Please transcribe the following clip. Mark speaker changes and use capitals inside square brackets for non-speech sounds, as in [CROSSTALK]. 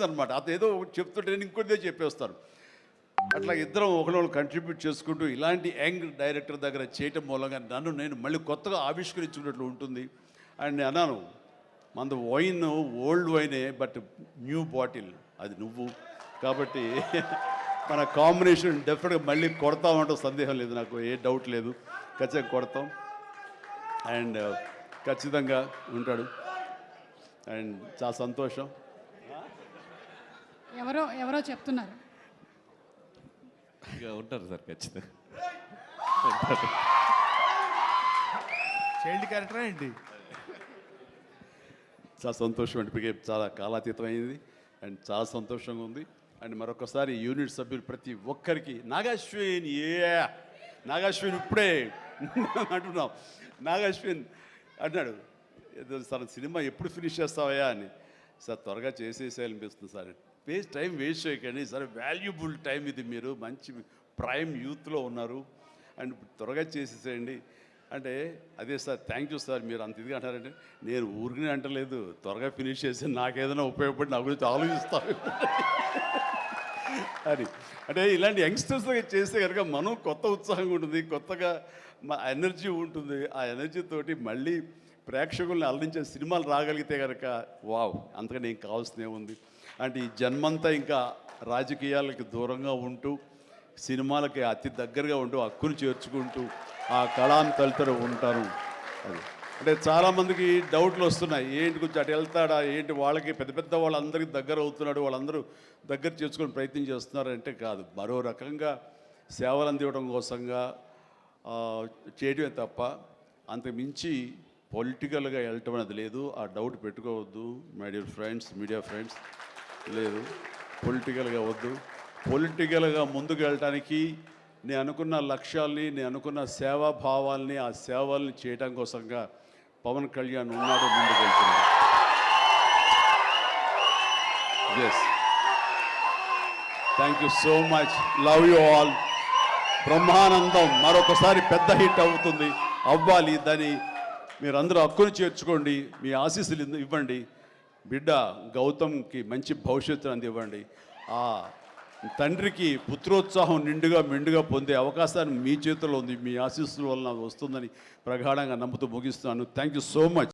Speaker 1: వచ్చేస్తుంది అనమాట అతను ఏదో ఒకటి చెప్తుంటే నేను ఇంకోటిదే చెప్పేస్తాను. అట్లా ఇద్దరం ఒకళ్ళు కంట్రిబ్యూట్ చేసుకుంటూ ఇలాంటి యంగ్ డైరెక్టర్ దగ్గర చేయటం మూలంగా నన్ను నేను మళ్ళీ కొత్తగా ఆవిష్కరించుకున్నట్లు ఉంటుంది. అండ్ నేను అన్నాను మంద వైన్ ఓల్డ్ వైనే బట్ న్యూ బాటిల్ అది నువ్వు. కాబట్టి మన కాంబినేషన్ డెఫినెట్గా మళ్ళీ కొడతామంటూ సందేహం లేదు నాకు ఏ డౌట్ లేదు. ఖచ్చితంగా కొడతాం. అండ్ ఖచ్చితంగా ఉంటాడు. అండ్ చాలా సంతోషం.
Speaker 2: ఎవరో ఎవరో చెప్తున్నారు.
Speaker 3: ఇక ఉంటారు సార్ ఖచ్చితంగా.
Speaker 4: చైల్డ్ క్యారెక్టరా ఏంటి?
Speaker 1: చాలా సంతోషం అంటే ఇప్పటికే చాలా కాలాతీతం అయింది అండ్ చాలా సంతోషంగా ఉంది. అండ్ మరొకసారి యూనిట్ సభ్యులు ప్రతి ఒక్కరికి నాగాశ్విన్ ఏ నాగాశ్విన్ ఇప్పుడే [LAUGHS] అంటున్నాం. నాగాశ్విన్ అన్నాడు ఏదో సార్ సినిమా ఎప్పుడు ఫినిష్ చేస్తావయ్యా? అని. సార్ త్వరగా చేసేసేయాలనిపిస్తుంది సార్. వేస్ట్ టైం వేస్ట్ చేయకండి. సార్ వాల్యుబుల్ టైం ఇది మీరు. మంచి ప్రైమ్ యూత్లో ఉన్నారు. అండ్ త్వరగా చేసేసేయండి. అంటే అదే సార్ థ్యాంక్ యూ సార్ మీరు అంత ఇదిగా అంటారంటే నేను ఊరికనే అంటలేదు. త్వరగా ఫినిష్ చేసి నాకేదైనా ఉపయోగపడి నా గురించి ఆలోచిస్తాను. [LAUGHS] అని. అంటే ఇలాంటి యంగ్స్టర్స్ చేస్తే కనుక మనం కొత్త ఉత్సాహంగా ఉంటుంది కొత్తగా మా ఎనర్జీ ఉంటుంది. ఆ ఎనర్జీ తోటి మళ్ళీ ప్రేక్షకుల్ని అలరించే సినిమాలు రాగలిగితే కనుక వావ్ అంతగా నేను కావాల్సినే ఉంది. అంటే ఈ జన్మంతా ఇంకా రాజకీయాలకి దూరంగా ఉంటూ సినిమాలకి అతి దగ్గరగా ఉంటూ హక్కును చేర్చుకుంటూ ఆ కళాన్ని తలుతూ ఉంటాను అది. అంటే చాలామందికి డౌట్లు వస్తున్నాయి. ఏంటి కొంచెం అటు వెళ్తాడా? ఏంటి వాళ్ళకి పెద్ద పెద్ద వాళ్ళందరికీ దగ్గర అవుతున్నాడు వాళ్ళందరూ దగ్గర చేసుకుని ప్రయత్నం చేస్తున్నారు అంటే కాదు. మరో రకంగా సేవలు అందివ్వడం కోసంగా చేయటమే చేయడమే తప్ప అంతకు మించి పొలిటికల్గా వెళ్ళటం అనేది లేదు. ఆ డౌట్ పెట్టుకోవద్దు. My dear friends media friends లేదు. పొలిటికల్గా వద్దు. పొలిటికల్గా ముందుకు వెళ్ళటానికి నేను అనుకున్న లక్ష్యాల్ని నేను అనుకున్న సేవా భావాల్ని ఆ సేవల్ని చేయడం కోసంగా పవన్ కళ్యాణ్ ఉన్నాడు ముందుకు వెళ్తున్నాడు. Yes thank you so much love you all Brahmanandam మరొకసారి పెద్ద హిట్ అవుతుంది. అవ్వాలి దాని మీరందరూ హక్కును చేర్చుకోండి మీ ఆశీస్సులు ఇవ్వండి. బిడ్డ గౌతమ్కి మంచి భవిష్యత్తును అందివ్వండి ఆ తండ్రికి పుత్రోత్సాహం నిండుగా మెండుగా పొందే అవకాశాన్ని మీ చేతిలో ఉంది మీ ఆశీస్సుల వలన వస్తుందని ప్రగాఢంగా నమ్ముతూ ముగిస్తున్నాను. Thank you so much